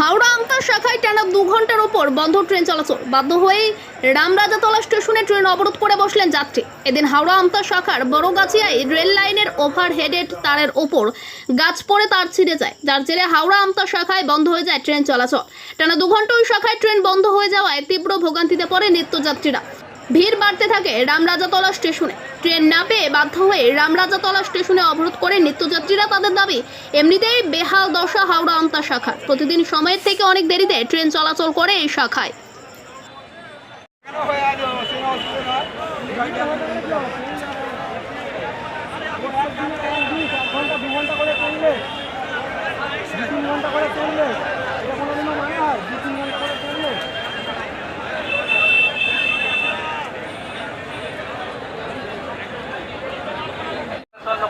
হাওড়া আমতা শাখায় টানা দু ঘণ্টার ওপর বন্ধ ট্রেন চলাচল। বাধ্য হয়ে রামরাজাতলা স্টেশনে ট্রেন অবরোধ করে বসলেন যাত্রী। এদিন হাওড়া আমতা শাখার বড়গাছিয়ায় রেল লাইনের ওভারহেডেড তারের ওপর গাছ পড়ে তার ছিঁড়ে যায়। যার জেরে হাওড়া আমতা শাখায় বন্ধ হয়ে যায় ট্রেন চলাচল। টানা দু ঘণ্টা ওই শাখায় ট্রেন বন্ধ হয়ে যাওয়ায় তীব্র ভোগান্তিতে পড়ে নিত্যযাত্রীরা। ভিড় বাড়তে থাকে রামরাজাতলা স্টেশনে। ট্রেন না পেয়ে বাধ্য হয়ে রামরাজাতলা স্টেশনে অবরোধ করে নিত্যযাত্রীরা তাদের দাবি, এমনিতেই বেহাল দশা হাওড়া আন্তা শাখা প্রতিদিন সময়ের থেকে অনেক দেরিতে ট্রেন চলাচল করে এই শাখায় ঘণ্টা দু ঘণ্টা করে চললে দু তিন ঘণ্টা করে চললে এটা কোনোদিনও মানে হয় দু তিন ঘণ্টা করে চললে সকাল জামা থেকে বাঁকুড়া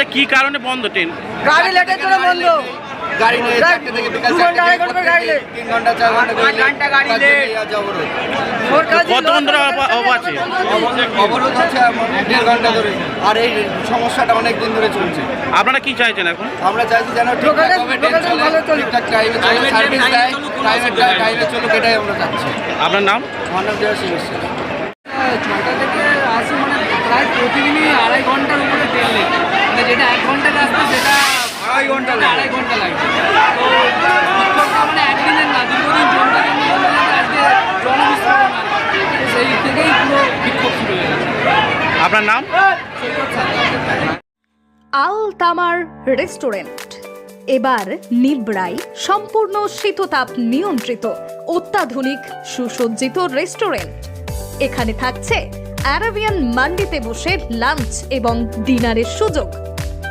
আচ্ছা কি কারণে বন্ধ ট্রেন? গাড়ি লেটের জন্য বন্ধ। গাড়ি নিয়ে চারটে থেকে বিকাল ঘণ্টা, আড়াই ঘণ্টা গাড়ি লেট। তিন ঘণ্টা চার ঘণ্টা করে ঘণ্টা গাড়ি লেট। জন্যই আজ অবরোধ। সরকার যে কতক্ষণ ধরে লোক- অব- অব আছে। অবরোধ হচ্ছে দেড় ঘণ্টা ধরে। আর এই সমস্যাটা অনেক দিন ধরে চলছে। আপনারা কি চাইছেন এখন? আমরা চাইছি যেন ঠিকঠাক চলে টাইমে চলে সার্ভিস দেয় টাইমে টাইমে চলুক এটাই আমরা চাচ্ছি। আপনার নাম? দেওয়া ছটা থেকে আসি মানে প্রায় প্রতিদিনই আড়াই ঘণ্টার উপরে ট্রেন লেট। মানে যেটা এক ঘণ্টার রাস্তা সেটা আড়াই ঘণ্টা আড়াই ঘণ্টা লাগে তো বিক্ষোভটা মানে একদিনের না দীর্ঘদিন জমতে জমতে জমতে জমতে আজকে জনবিস্ফোরণ আর কি। তো সেই থেকেই পুরো বিক্ষোভ শুরু হয়ে গেছে। আপনার নাম? আল তামার রেস্টুরেন্ট। এবার নিবড়াই সম্পূর্ণ শীততাপ নিয়ন্ত্রিত অত্যাধুনিক সুসজ্জিত রেস্টুরেন্ট। এখানে থাকছে অ্যারাবিয়ান মান্ডিতে বসে লাঞ্চ এবং ডিনারের সুযোগ।